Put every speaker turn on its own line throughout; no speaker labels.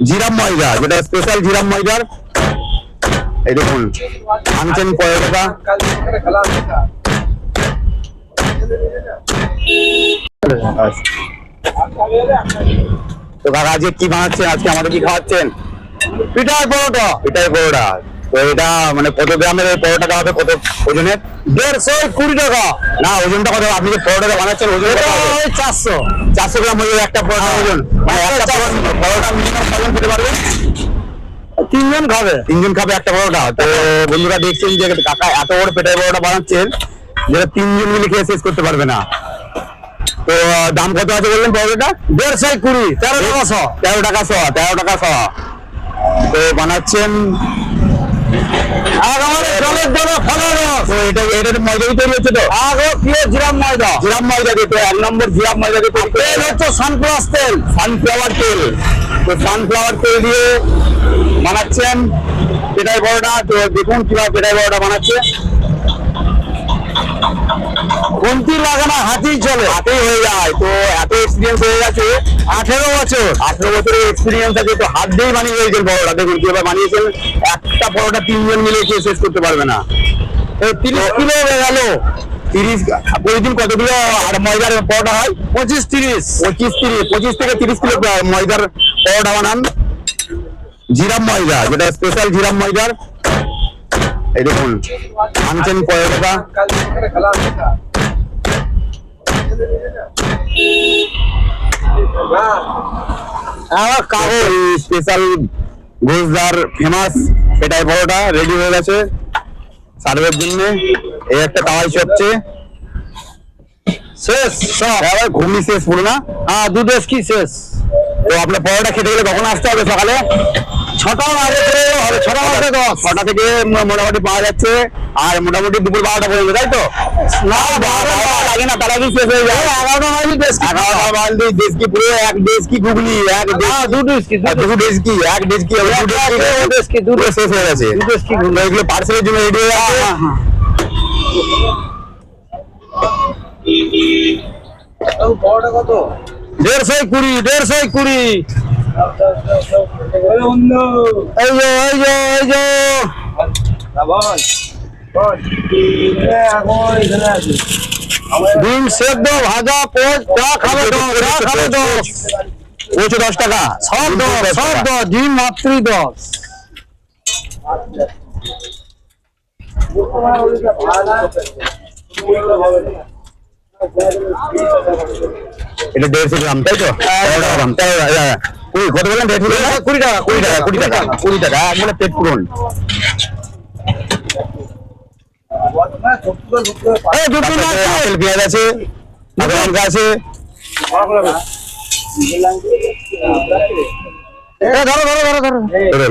জিরাম ময়দা যেটা স্পেশাল জিরাম ময়দার। এই দেখুন, আনছেন পয়সা তো কাকা, আজকে কি বানাচ্ছেন? আজকে আমাদের কি খাওয়াচ্ছেন? পিঠার পরোটা। পিঠার পরোটা। তো এটা মানে কত গ্রামের পরোটাটা হবে কত ওজনের? দেড়শো কুড়ি টাকা। না ওজনটা কত? আপনি যে পরোটাটা বানাচ্ছেন ওজন চারশো। চারশো গ্রাম ওজন একটা পরোটা ওজন। মানে পরোটা- পরোটা মিনিমাম খেতে তিনজন খাবে। তিনজন খাবে একটা পরোটা। তো বন্ধুরা দেখছেন যে কাকা এত বড় পেটের পরোটা বানাচ্ছেন যেটা তিনজন মিলে খেয়ে শেষ করতে পারবে না। তো দাম কত আছে বললেন পরোটাটা? দেড়শো কুড়ি তেরো টাকা শ। তেরো টাকা শ তেরো টাকা শ। তো বানাচ্ছেন সানফ্লাওয়ার তেল সানফ্লাওয়ার তেল। তো সানফ্লাওয়ার তেল দিয়ে বানাচ্ছেন পেটাই বড়টা তো দেখুন কীভাবে পেটাই বড়টা বানাচ্ছে। কোনটি লাগে না হাতেই চলে। হাতেই হয়ে যায়। তো এত এক্সপিরিয়েন্স হয়ে গেছে। আঠেরো বছর। আঠেরো বছরের এক্সপিরিয়েন্স আছে তো হাত দিয়েই বানিয়ে হয়েছেন বড়টা দেখুন কীভাবে বানিয়েছেন একটা পরোটা তিনজন মিলে খেয়ে শেষ করতে পারবে না। তিরিশ কিলো হয়ে গেল। তিরিশ প্রতিদিন কতগুলো আর ময়দার পরোটা হয়? পঁচিশ তিরিশ। পঁচিশ তিরিশ পঁচিশ থেকে তিরিশ কিলো ময়দার পরোটা বানান। জিরাম ময়দা যেটা স্পেশাল জিরাম ময়দার। এই দেখুন আনছেন পরোটাটা। আমার কাগজ স্পেশাল ঘোষদার ফেমাস এটাই পরোটা রেডি হয়ে গেছে। সার্ভের জন্য এই একটা তাওয়াই চপছে শেষ সব। আবার ঘুগনি শেষ পুরো না? হ্যাঁ দু কি শেষ? তো আপনার পরোটা খেতে গেলে কখন আসতে হবে সকালে? ছটা হবে ছটা বাজে দশ ছটা থেকে মোটামুটি পাওয়া যাচ্ছে। আর মোটামুটি দুপুর বারোটা পর্যন্ত তাই তো? না বারোটা লাগে না তার আগেই শেষ হয়ে যায়? এগারোটা বাজে ডেস্কি এগারোটা বাজে ডেস্কি পুরো এক ডেস্কি ঘুগনি এক দু ডেস্কি দু ডেস্কি এক ডেস্কি দু ডেস্কি দু শেষ হয়ে গেছে। দু ডেস্কি ঘুগনি এগুলো পার্সেলের জন্য রেডি হয়ে গেছে
বড়টা কত
দেড়শো কুড়ি দেড়শো কুড়ি।
বন্ধু
এই যে এই যে এই যে।
বল বল এখন এখানে আছি।
ডিম সেদ্ধ ভাজা পোচ চা খাবে দশ চা খাবে দশ পৌঁছে দশ টাকা। সব দশ সব দশ ডিম মাত্রই দশ। এটা দেড়শো গ্রাম তাই তো? তেরো গ্রাম তেরো গ্রাম কুড়ি কত বললেন? দেড়শো কুড়ি টাকা কুড়ি টাকা কুড়ি টাকা কুড়ি টাকা। একবারে পেট পূরণ আপেল পেঁয়াজ আছে লঙ্কা আছে। ধরো ধরো ধরো ধরো। ধরো।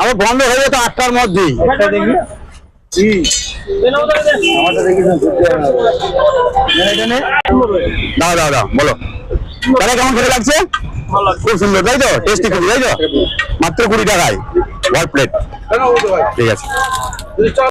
আমার বন্ধ হয়ে যেত আটটার মধ্যেই। দাও দাও দাও বলো। তাহলে কেমন খেতে লাগছে? খুব সুন্দর তাই তো? টেস্টি খুবই তাই তো? মাত্র কুড়ি টাকায়। ওয়ান প্লেট ঠিক আছে।